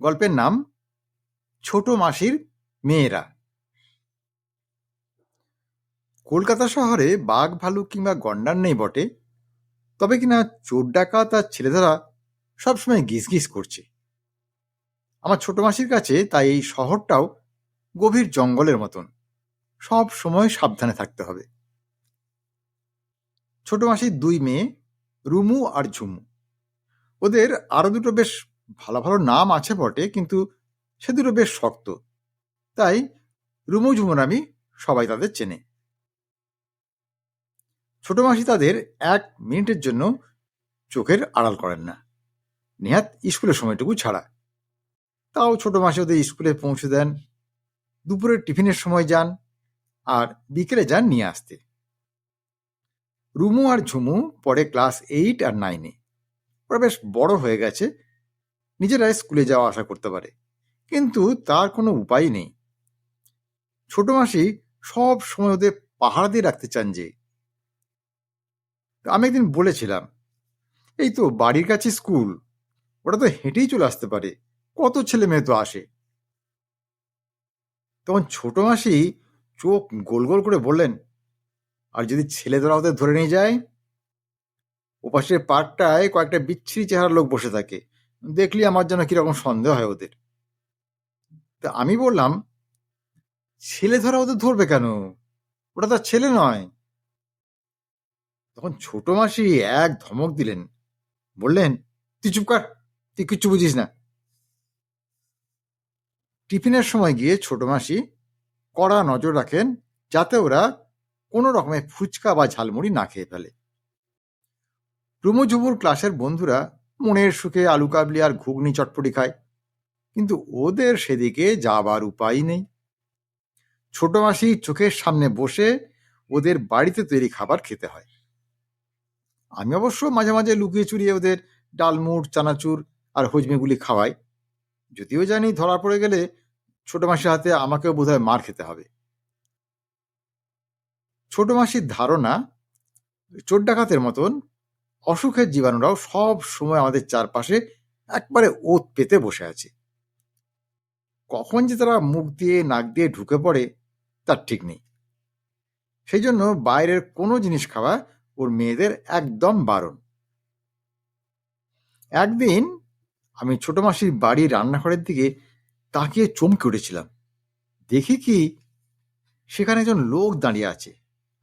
গল্পের নাম ছোট মাসির মেয়েরা। কলকাতা শহরে বাঘ, ভালুক কিংবা গন্ডার নেই বটে, তবে কিনা চোর ডাকাত আর ছেলেধরা সবসময় গিস গিস করছে। আমার ছোট মাসির কাছে তাই এই শহরটাও গভীর জঙ্গলের মতন, সব সময় সাবধানে থাকতে হবে। ছোট মাসির দুই মেয়ে রুমু আর ঝুমু। ওদের আরও দুটো বেশ ভালো ভালো নাম আছে বটে, কিন্তু সে দুটো বেশ শক্ত। তাই রুমু ঝুমু নামই সবাই তাদের চেনে। ছোট মাসি তাদের এক মিনিটের জন্য চোখের আড়াল করেন না। নেহাত স্কুলের সময়টুকু ছাড়া। তাও ছোট মাসি ওদের স্কুলে পৌঁছে দেন, দুপুরের টিফিনের সময় যান আর বিকেলে যান নিয়ে আসতে। রুমু আর ঝুমু পরে ক্লাস এইট আর নাইনে। ওরা বেশ বড় হয়ে গেছে নিজেরাই স্কুলে যাওয়া আসা করতে পারে। কিন্তু তার কোনো উপায় নেই। ছোট মাসি সব সময় ওদের পাহাড় দিয়ে রাখতে চান যে, আমি একদিন বলেছিলাম, এই তো বাড়ির কাছে স্কুল ওটা তো হেঁটেই চলে আসতে পারে, কত ছেলে মেয়ে তো আসে। তখন ছোট মাসি চোখ গোল গোল করে বললেন, আর যদি ছেলেদের ওদের ধরে নিয়ে যায়? ওপাশের পার্কটায় কয়েকটা বিচ্ছিরি চেহারার লোক বসে থাকে। দেখলি আমার যেন কীরকম সন্দেহ হয় ওদের। তা আমি বললাম, ছেলে ধরা ওদের ধরবে কেন? ওটা তার ছেলে নয়। তখন ছোট মাসি এক ধমক দিলেন, বললেন, তুই চুপ কর, তুই কিচ্ছু বুঝিস না। টিফিনের সময় গিয়ে ছোট মাসি কড়া নজর রাখেন, যাতে ওরা কোনো রকমের ফুচকা বা ঝালমুড়ি না খেয়ে ফেলে। রুমুঝুমুর ক্লাসের বন্ধুরা মনের সুখে আলু কাবলি আর ঘুগনি চটপটি খায়। কিন্তু ওদের সেদিকে যাবার উপায় নেই। ছোট মাসি চোখের সামনে বসে ওদের বাড়িতে তৈরি খাবার খেতে হয়। আমি অবশ্য মাঝে মাঝে লুকিয়ে চুরিয়ে ওদের ডালমুট চানাচুর আর হজমিগুলি খাওয়াই। যদিও জানি ধরা পড়ে গেলে ছোট মাসির হাতে আমাকেও বোধহয় মার খেতে হবে। ছোট মাসির ধারণা চোর ডাকাতের মতন অসুখের জীবাণুরাও সব সময় আমাদের চারপাশে একবারে ওত পেতে বসে আছে। কখন যে তারা মুখ দিয়ে, নাক দিয়ে ঢুকে পড়ে, তার ঠিক নেই। সেই জন্য বাইরের কোনো জিনিস খাওয়া ওর মেয়েদের একদম বারণ। একদিন আমি ছোট মাসির বাড়ির রান্নাঘরের দিকে তাকিয়ে চমকে উঠেছিলাম। দেখি কি সেখানে একজন লোক দাঁড়িয়ে আছে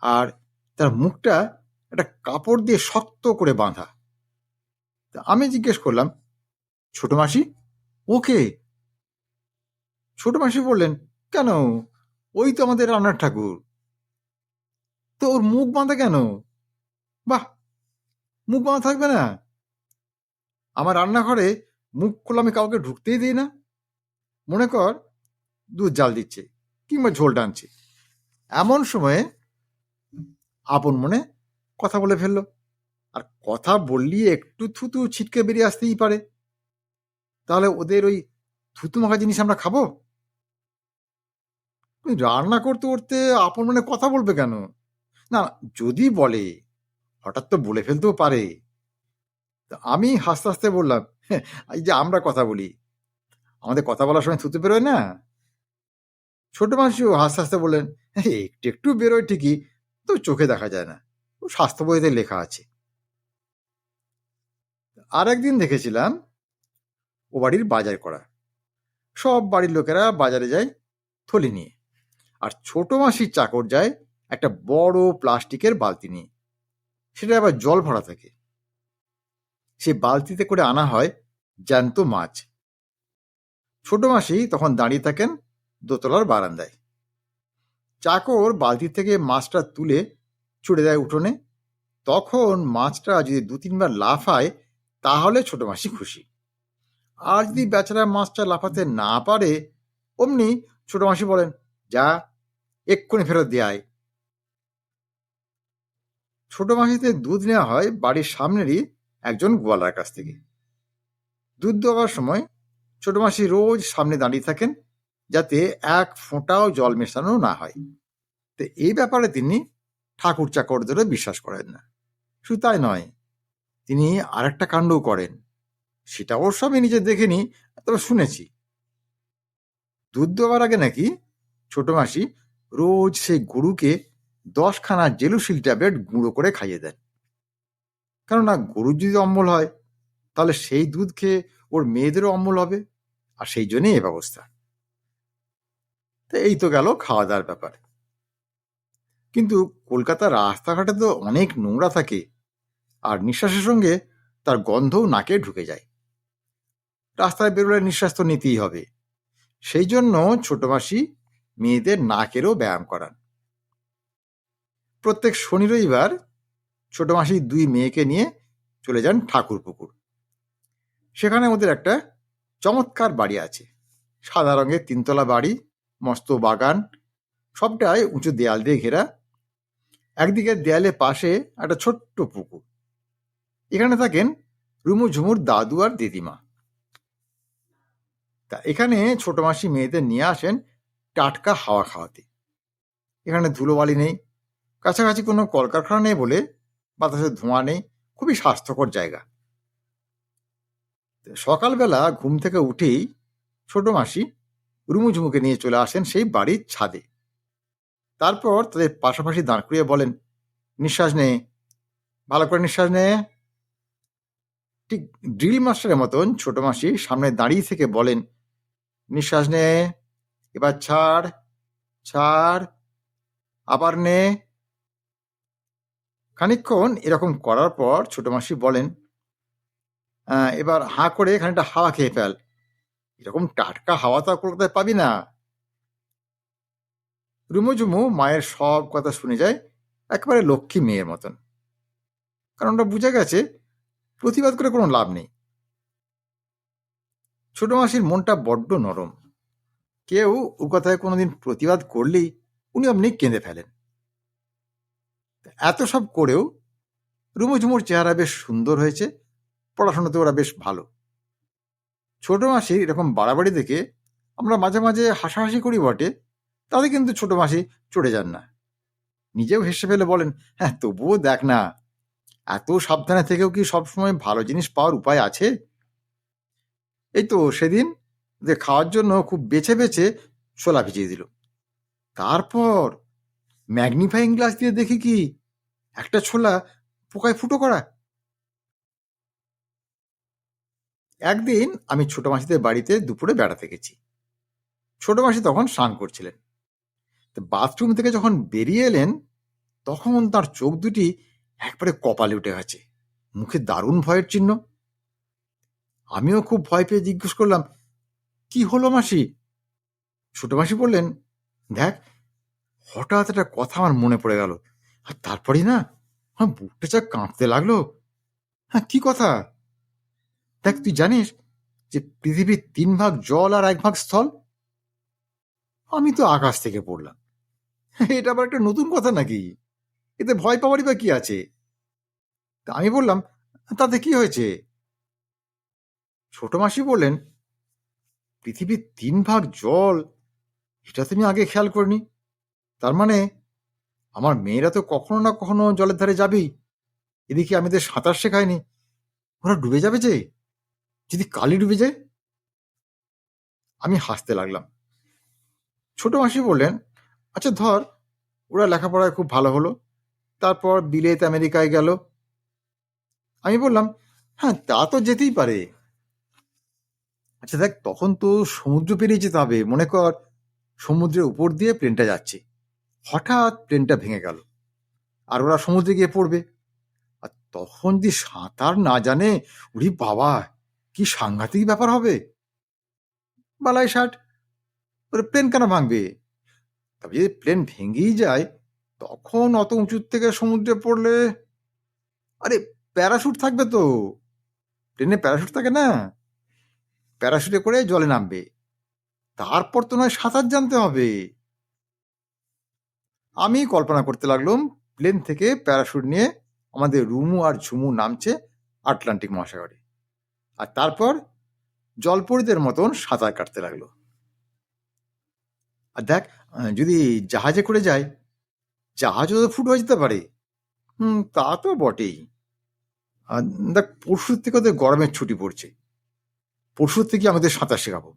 আর তার মুখটা একটা কাপড় দিয়ে শক্ত করে বাঁধা। তা আমি জিজ্ঞেস করলাম, ছোট মাসি ওকে ছোট মাসি বললেন, কেন? ওই তো আমাদের রান্নার ঠাকুর। তো ওর মুখ বাঁধা কেন? বাহ, মুখ বাঁধা থাকবে না। আমার রান্নাঘরে মুখ খোলা আমি কাউকে ঢুকতেই দিই না। মনে কর, দুধ জাল দিচ্ছে কিংবা ঝোল টানছে। এমন সময়ে আপন মনে কথা বলে ফেলল। আর কথা বললি একটু থুতু ছিটকে বেরিয়ে আসতেই পারে। তাহলে ওদের ওই থুতু মাখা জিনিস আমরা খাব? রান্না করতে করতে আপন মনে কথা বলবে কেন? না যদি বলে হঠাৎ তো বলে ফেলতেও পারে। আমি হাসতে হাসতে বললাম "হ্যাঁ, এই যে আমরা কথা বলি আমাদের কথা বলার সময় থুতু বেরোয় না? ছোট মানুষও হাসতে হাসতে বললেন "হ্যাঁ, একটু একটু বেরোয় ঠিকই তো চোখে দেখা যায় না। স্বাস্থ্য বইতে লেখা আছে। আর একদিন দেখেছিলাম, ও বাড়ির বাজার করা। সব বাড়ির লোকেরা বাজারে যায় থলি নিয়ে। আর ছোট মাসির চাকর যায় একটা বড় প্লাস্টিকের বালতি নিয়ে। সেটা আবার জল ভরা থাকে। সে বালতিতে করে আনা হয় জ্যান্ত মাছ। ছোট মাসি তখন দাঁড়িয়ে থাকেন দোতলার বারান্দায়। চাকর বালতি থেকে মাছটা তুলে ছুড়ে দেয় উঠোনে। তখন মাছটা যদি দু তিনবার লাফায়, তাহলে ছোট মাসি খুশি। আর যদি বেচারা মাছটা লাফাতে না পারে, অমনি ছোট মাসি বলেন, যা, এক্ষুনি ফেরত দেয় ছোট মাসিতে দুধ নেওয়া হয় বাড়ির সামনেরই একজন গোয়ালার কাছ থেকে। দুধ দেওয়ার সময় ছোট মাসি রোজ সামনে দাঁড়িয়ে থাকেন, যাতে এক ফোঁটাও জল মেশানো না হয়। তো এই ব্যাপারে তিনি ঠাকুর চাকরদেরও বিশ্বাস করেন না। শুধু তাই নয়, তিনি আরেকটা কাণ্ডও করেন। সেটা অবশ্য আমি নিজে দেখিনি, তবে শুনেছি। দুধ দেওয়ার আগে নাকি ছোট মাসি রোজ সেই গরুকে দশখানা জেলুসিল ট্যাবলেট গুঁড়ো করে খাইয়ে দেন। কেননা গরুর যদি অম্বল হয়, তাহলে সেই দুধ খেয়ে ওর মেয়েদেরও অম্বল হবে, আর সেই জন্যই এ ব্যবস্থা। তো এই তো গেল খাওয়া দাওয়ার ব্যাপার। কিন্তু কলকাতার রাস্তাঘাটে তো অনেক নোংরা থাকে। আর নিঃশ্বাসের সঙ্গে তার গন্ধও নাকে ঢুকে যায়। রাস্তায় বেরোলে নিঃশ্বাস তো নিতেই হবে। সেই জন্য ছোট মাসি মেয়েদের নাকেরও ব্যায়াম করান। প্রত্যেক শনি রবিবার ছোট মাসি দুই মেয়েকে নিয়ে চলে যান ঠাকুর পুকুর সেখানে ওদের একটা চমৎকার বাড়ি আছে। সাদা রঙের তিনতলা বাড়ি, মস্ত বাগান, সবটাই উঁচু দেয়াল দিয়ে ঘেরা। একদিকে দেয়ালের পাশে একটা ছোট্ট পুকুর। এখানে থাকেন রুমু ঝুমুর দাদু আর দিদিমা। তা এখানে ছোট মাসি মেয়েদের নিয়ে আসেন টাটকা হাওয়া খাওয়াতে। এখানে ধুলোবালি নেই, কাছাকাছি কোনো কলকারখানা নেই বলে বাতাসে ধোঁয়া নেই, খুবই স্বাস্থ্যকর জায়গা। সকালবেলা ঘুম থেকে উঠেই ছোট মাসি রুমুঝুমুকে নিয়ে চলে আসেন সেই বাড়ির ছাদে। তারপর তাদের পাশাপাশি দাঁড় করিয়ে বলেন নিঃশ্বাস নে ভালো করে নিঃশ্বাস নে। ঠিক ড্রিল মাস্টারের মতন ছোট মাসি সামনে দাঁড়িয়ে থেকে বলেন নিঃশ্বাস নে এবার ছাড় ছাড় আবার নে। খানিক্ষণ এরকম করার পর ছোট মাসি বলেন "আহ, এবার হাঁ করে খানিকটা হাওয়া খেয়ে ফেল। এরকম টাটকা হাওয়া তো কলকাতায় পাবি না। রুমুঝুমু মায়ের সব কথা শুনে যায় একেবারে লক্ষ্মী মেয়ের মতন। কারণ ওটা বুঝে গেছে, প্রতিবাদ করে কোনো লাভ নেই। ছোট মাসির মনটা বড্ড নরম। কেউ ও কথায় কোনোদিন প্রতিবাদ করলেই উনি অমনি কেঁদে ফেলেন। এত সব করেও রুমুঝুমুর চেহারা বেশ সুন্দর হয়েছে পড়াশোনাতে ওরা বেশ ভালো। ছোট মাসির এরকম বাড়াবাড়ি দেখে আমরা মাঝে মাঝে হাসাহাসি করি বটে তাতে কিন্তু ছোট মাসি চড়ে যান না। নিজেও হেসে ফেলে বলেন হ্যাঁ তবুও দেখ না, এত সাবধানে থেকেও কি সবসময় ভালো জিনিস পাওয়ার উপায় আছে? এই তো সেদিন যে খাওয়ার জন্য খুব বেছে বেছে ছোলা ভিজিয়ে দিল। তারপর ম্যাগনিফাইং গ্লাস দিয়ে দেখি কি একটা ছোলা পোকায় ফুটো করা। একদিন আমি ছোট মাসিদের বাড়িতে দুপুরে বেড়াতে গেছি। ছোট মাসি তখন স্নান করছিলেন। বাথরুম থেকে যখন বেরিয়ে এলেন, তখন তার চোখ দুটি একবারে কপালে উঠে গেছে। মুখে দারুণ ভয়ের চিহ্ন। আমিও খুব ভয় পেয়ে জিজ্ঞেস করলাম, কি হলো মাসি? ছোট মাসি বললেন, দেখ, হঠাৎ একটা কথা আমার মনে পড়ে গেল। আর তারপরেই না, আমার বুকটা যা কাঁপতে লাগল। হ্যাঁ কি কথা? দেখ, তুই জানিস যে পৃথিবীর তিন ভাগ জল আর এক ভাগ স্থল? আমি তো আকাশ থেকে পড়লাম। এটা আবার একটা নতুন কথা নাকি? এতে ভয় পাওয়ারই বা কি আছে? তা আমি বললাম, তাতে কি হয়েছে? ছোট মাসি বললেন, পৃথিবীর তিন ভাগ জল, এটা তুমি আগে খেয়াল করিনি। তার মানে আমার মেয়েরা তো কখনো না কখনো জলের ধারে যাবেই। এদিকে আমি তো সাঁতার শেখাইনি। ওরা ডুবে যাবে যে? যদি কালি ডুবে যায়? আমি হাসতে লাগলাম। ছোট মাসি বললেন আচ্ছা ধর, ওরা লেখাপড়ায় খুব ভালো হলো, তারপর বিলেত আমেরিকায় গেল। আমি বললাম হ্যাঁ তা তো যেতেই পারে। আচ্ছা দেখ, তখন তো সমুদ্র পেরিয়ে যেতে হবে, মনে কর, সমুদ্রের উপর দিয়ে প্লেনটা যাচ্ছে। হঠাৎ প্লেনটা ভেঙে গেল, আর ওরা সমুদ্রে গিয়ে পড়বে। আর তখন যদি সাঁতার না জানে, উড়ি বাবা, কি সাংঘাতিক ব্যাপার হবে। বালাই ষাট, ওরা প্লেন কেন ভাঙবে? তবে যদি প্লেন ভেঙেই যায়, তখন অত উঁচুর থেকে সমুদ্রে পড়লে? আরে প্যারাশুট থাকবে তো। প্লেনে প্যারাশুট থাকে না। প্যারাশুটে করে জলে নামবে। তারপর তো নয়, সাঁতার জানতে হবে। আমি কল্পনা করতে লাগলাম প্লেন থেকে প্যারাশুট নিয়ে আমাদের রুমু আর ঝুমু নামছে আটলান্টিক মহাসাগরে। আর তারপর জলপরীদের মতন সাঁতার কাটতে লাগল। আর দেখ যদি জাহাজে করে যায়, জাহাজও তো ফুট হয়ে যেতে পারে। হুম, তা তো বটেই। আর দেখ, পরশুর থেকে ওদের গরমের ছুটি পড়ছে। পরশুর থেকে আমাদের সাঁতার শেখাবো।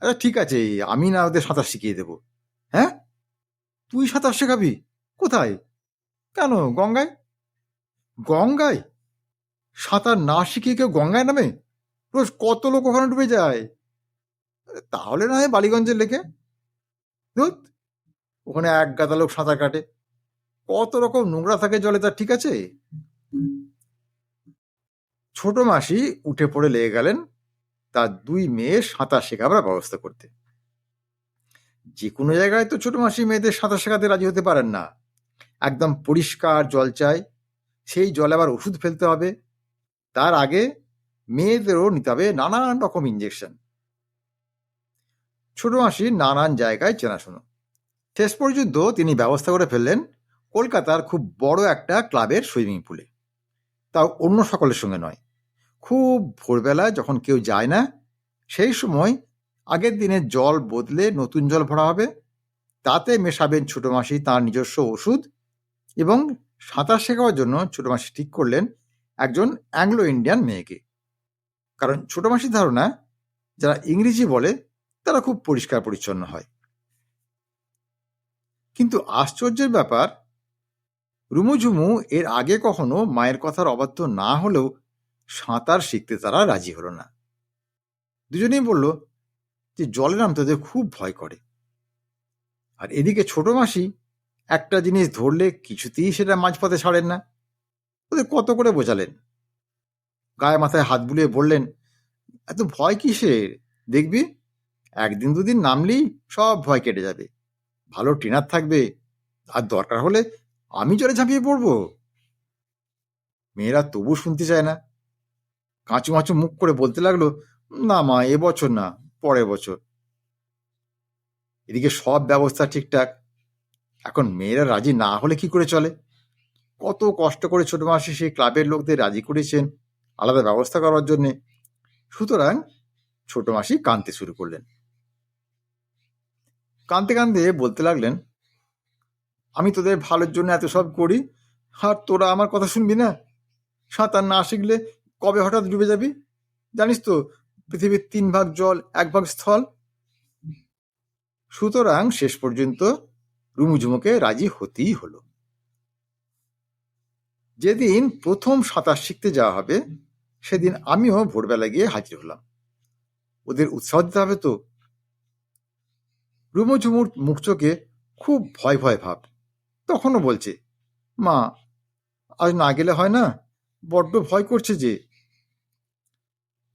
আচ্ছা ঠিক আছে, আমি না ওদের সাঁতার শিখিয়ে দেবো। হ্যাঁ? তুই সাঁতার শেখাবি? কোথায়? কেন, গঙ্গায়? গঙ্গায়? সাঁতার না শিখিয়ে কেউ গঙ্গায় নামে? রোজ কত লোক ওখানে ডুবে যায়? তাহলে না হয় বালিগঞ্জের লেকে? ধুত ওখানে এক গাদা লোক সাঁতার কাটে। কত রকম নোংরা থাকে জলে তার ঠিক আছে? ছোট মাসি উঠে পড়ে লেগে গেলেন তার দুই মেয়ে সাঁতার শেখাবার ব্যবস্থা করতে। যে কোনো জায়গায় তো ছোট মাসি মেয়েদের সাঁতার শেখাতে রাজি হতে পারেন না। একদম পরিষ্কার জল চাই, সেই জলে আবার ওষুধ ফেলতে হবে। তার আগে মেয়েদেরও নিতে হবে নানান রকম ইঞ্জেকশন ছোট মাসি নানান জায়গায় চেনাশোনা। শেষ পর্যন্ত তিনি ব্যবস্থা করে ফেললেন কলকাতার খুব বড় একটা ক্লাবের সুইমিং পুলে। তাও অন্য সকলের সঙ্গে নয়। খুব ভোরবেলায় যখন কেউ যায় না, সেই সময় আগের দিনে জল বদলে নতুন জল ভরা হবে, তাতে মেশাবেন ছোট মাসি তার নিজস্ব ওষুধ এবং সাঁতার শেখাবার জন্য ছোট মাসি ঠিক করলেন একজন অ্যাংলো ইন্ডিয়ান মেয়েকে। কারণ ছোট মাসির ধারণা, যারা ইংরেজি বলে তারা খুব পরিষ্কার পরিচ্ছন্ন হয়। কিন্তু আশ্চর্যের ব্যাপার, রুমুঝুমু এর আগে কখনো মায়ের কথার অবাধ্য না হলেও সাঁতার শিখতে তারা রাজি হলো না। দুজনেই বলল যে জলে নামতে খুব ভয় করে। আর এদিকে ছোট মাসি একটা জিনিস ধরলে কিছুতেই সেটা মাঝপথে ছাড়েন না। ওদের কত করে বোঝালেন। গায়ে মাথায় হাত বুলিয়ে বললেন, এত ভয় কিসের? দেখবি? একদিন দুদিন নামলেই সব ভয় কেটে যাবে। ভালো ট্রেনার থাকবে, আর দরকার হলে আমি জলে ঝাঁপিয়ে পড়ব। মেয়েরা তবু শুনতে চায় না। কাঁচু মাচু মুখ করে বলতে লাগল, না মা এবছর না, পরের বছর। এদিকে সব ব্যবস্থা ঠিকঠাক। এখন মেয়েরা রাজি না হলে কি করে চলে? কত কষ্ট করে ছোট মাসি সেই ক্লাবের লোকদের রাজি করেছেন আলাদা ব্যবস্থা করার জন্যে। সুতরাং ছোট মাসি কাঁদতে শুরু করলেন। কাঁদতে কাঁদতে বলতে লাগলেন, আমি তোদের ভালোর জন্য এত সব করি, আর তোরা আমার কথা শুনবি না? সাঁতার না শিখলে কবে হঠাৎ ডুবে যাবি? জানিস তো, পৃথিবীর তিন ভাগ জল, এক ভাগ স্থল। সুতরাং শেষ পর্যন্ত রুমুঝুমুকে রাজি হতেই হলো। যেদিন প্রথম সাঁতার শিখতে যাওয়া হবে, সেদিন আমিও ভোরবেলা গিয়ে হাজির হলাম। ওদের উৎসাহ দিতে হবে তো। রুমুঝুমুর মুখ চোখে খুব ভয় ভয় ভাব। তখনও বলছে, মা, আজ না গেলে হয় না? বড্ড ভয় করছে যে।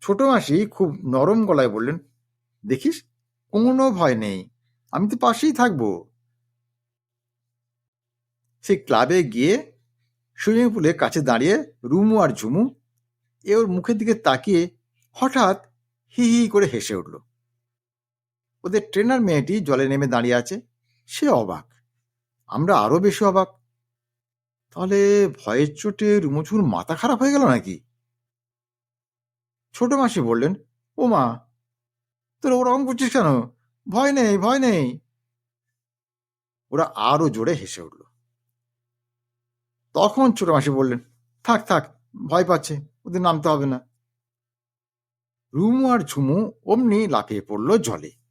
ছোট মাসি খুব নরম গলায় বললেন, দেখিস, কোনো ভয় নেই, আমি তো পাশেই থাকব। সে ক্লাবে গিয়ে সুইমিং পুলের কাছে দাঁড়িয়ে রুমু আর ঝুমু এ ওর মুখের দিকে তাকিয়ে হঠাৎ হি হি করে হেসে উঠল। ওদের ট্রেনার মেয়েটি জলে নেমে দাঁড়িয়ে আছে, সে অবাক। আমরা আরও বেশি অবাক। তাহলে ভয়ের চোটে রুমুঝুর মাথা খারাপ হয়ে গেল নাকি? ছোট মাসি বললেন, ও মা, তোর ওরকম করছিস কেন? ভয় নেই ভয় নেই। ওরা আরও জোরে হেসে উঠল। তখন ছোট মাসি বললেন, থাক থাক, ভয় পাচ্ছে, ওদের নামতে হবে না। রুমু আর ঝুমু অমনি লাফিয়ে পড়ল জলে।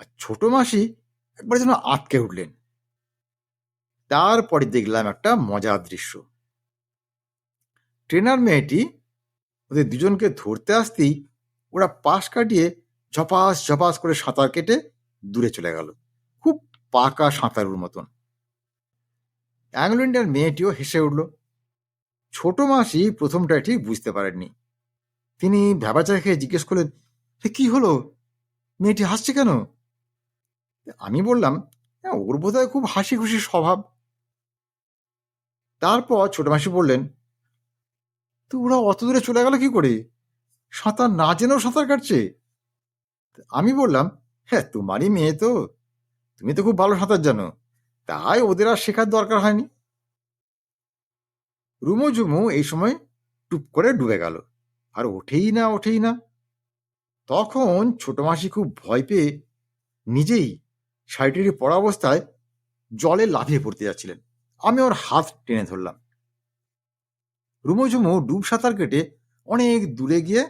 আর ছোট মাসি একবার যেন আটকে উঠলেন। তারপরে দেখলাম একটা মজার দৃশ্য। ট্রেনার মেয়েটি ওদের দুজনকে ধরতে আসতেই ওরা পাশ কাটিয়ে ঝপাস ঝপাস করে সাঁতার কেটে দূরে চলে গেল। খুব পাকা সাঁতারুর মতন। অ্যাংলো ইন্ডিয়ার মেয়েটিও হেসে উঠল, ছোট মাসি প্রথমটায় ঠিক বুঝতে পারেননি। তিনি ভ্যাবাচা খেয়ে জিজ্ঞেস করলেন, "এ কি হলো? মেয়েটি হাসছে কেন? আমি বললাম "হ্যাঁ, ওর বোধহয় খুব হাসি খুশি স্বভাব। তারপর ছোট মাসি বললেন তো ওরা অত দূরে চলে গেল কি করে? সাঁতার না জেনেও সাঁতার কাটছে? আমি বললাম হ্যাঁ তোমারই মেয়ে তো। তুমি তো খুব ভালো সাঁতার জানো। তাই ওদের আর শেখার দরকার হয়নি। রুমো ঝুমু এই সময় টুপ করে ডুবে গেল। আর ওঠেই না ওঠেই না। তখন ছোট মাসি খুব ভয় পেয়ে নিজেই শাড়িটির পড়া অবস্থায় জলে লাফিয়ে পড়তে যাচ্ছিলেন। আমি ওর হাত টেনে ধরলাম। রুমোঝুমু ডুব সাঁতার কেটে অনেক দূরে গিয়ে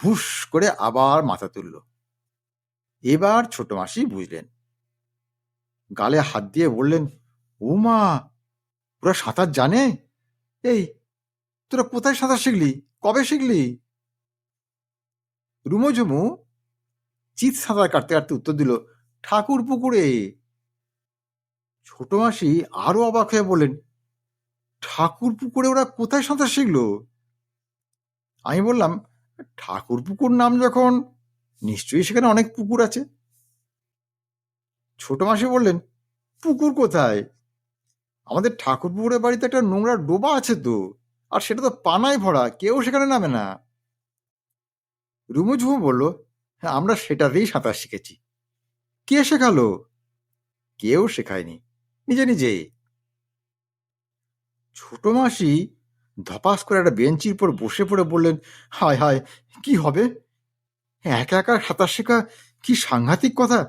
ভুস করে আবার মাথা তুলল। এবার ছোট মাসি বুঝলেন। গালে হাত দিয়ে বললেন, ও মা, ওরা সাঁতার জানে? এই, তোরা কোথায় সাঁতার শিখলি? কবে শিখলি? রুমোঝুমু চিত সাঁতার কাটতে কাটতে উত্তর দিল ঠাকুর পুকুরে ছোট মাসি আরও অবাক হয়ে বললেন ঠাকুর পুকুরে ওরা কোথায় সাঁতার শিখলো? আমি বললাম ঠাকুর পুকুর নাম যখন, নিশ্চয়ই সেখানে অনেক পুকুর আছে। ছোট মাসি বললেন, পুকুর কোথায়? আমাদের ঠাকুর পুকুরের বাড়িতে একটা নোংরা ডোবা আছে তো, আর সেটা তো পানায় ভরা, কেউ সেখানে নামে না। রুমু ঝুমু বলল হ্যাঁ আমরা সেটাতেই সাঁতার শিখেছি। কে শেখালো? কেউ শেখায়নি, নিজে নিজেই। ছোট মাসি ধপাস করে একটা বেঞ্চির উপর বসে পড়ে বললেন, হায় হায়, কি হবে? একা একা সাঁতার শেখা কি সাংঘাতিক কথা?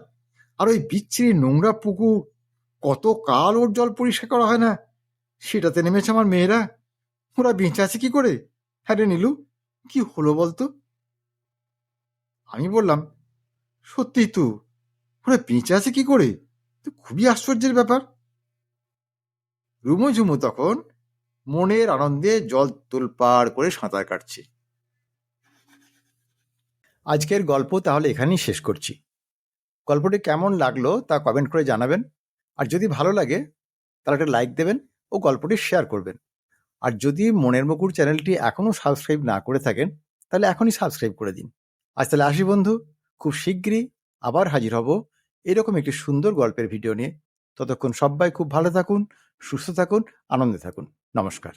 আর ওই বিচ্ছিরি নোংরা পুকুর, কত কাল ওর জল পরিষ্কার করা হয় না? সেটাতে নেমেছে আমার মেয়েরা। ওরা বেঁচে আছে কি করে? হ্যাঁ রে নীলু, কি হলো বলতো? আমি বললাম, সত্যিই তো ওরা বেঁচে আছে কি করে? তো খুবই আশ্চর্যের ব্যাপার। রুমু ঝুমু তখন মনের আনন্দে জল তোলপাড় করে সাঁতার কাটছে। আজকের গল্প তাহলে এখানেই শেষ করছি। গল্পটি কেমন লাগল তা কমেন্ট করে জানাবেন। আর যদি ভালো লাগে, তাহলে একটা লাইক দেবেন ও গল্পটি শেয়ার করবেন। আর যদি মনের মুকুর চ্যানেলটি এখনও সাবস্ক্রাইব না করে থাকেন, তাহলে এখনই সাবস্ক্রাইব করে দিন। আজ তাহলে আসি বন্ধু, খুব শীঘ্রই আবার হাজির হব এরকম একটি সুন্দর গল্পের ভিডিও নিয়ে। ততক্ষণ সবাই খুব ভালো থাকুন, সুস্থ থাকুন, আনন্দে থাকুন। নমস্কার।